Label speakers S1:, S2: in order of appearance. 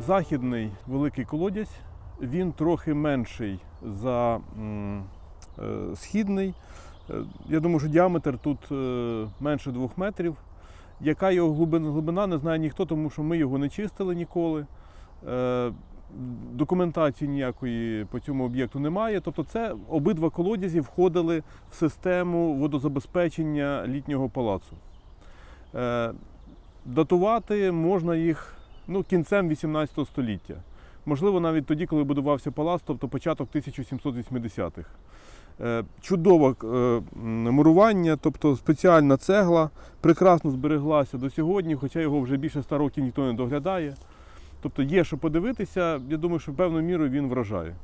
S1: західний великий колодязь. Він трохи менший за е, східний. Е, Я думаю, що діаметр тут е, менше двох метрів. Яка його глибина, не знає ніхто, тому що ми його не чистили ніколи. Документації ніякої по цьому об'єкту немає. Тобто, це обидва колодязі входили в систему водозабезпечення літнього палацу. Датувати можна їх ну, кінцем 18 століття. Можливо, навіть тоді, коли будувався палац, тобто початок 1780-х. Е, Чудове мурування, тобто спеціальна цегла, прекрасно збереглася до сьогодні, хоча його вже більше ста років ніхто не доглядає. Тобто є що подивитися, я думаю, що певною мірою він вражає.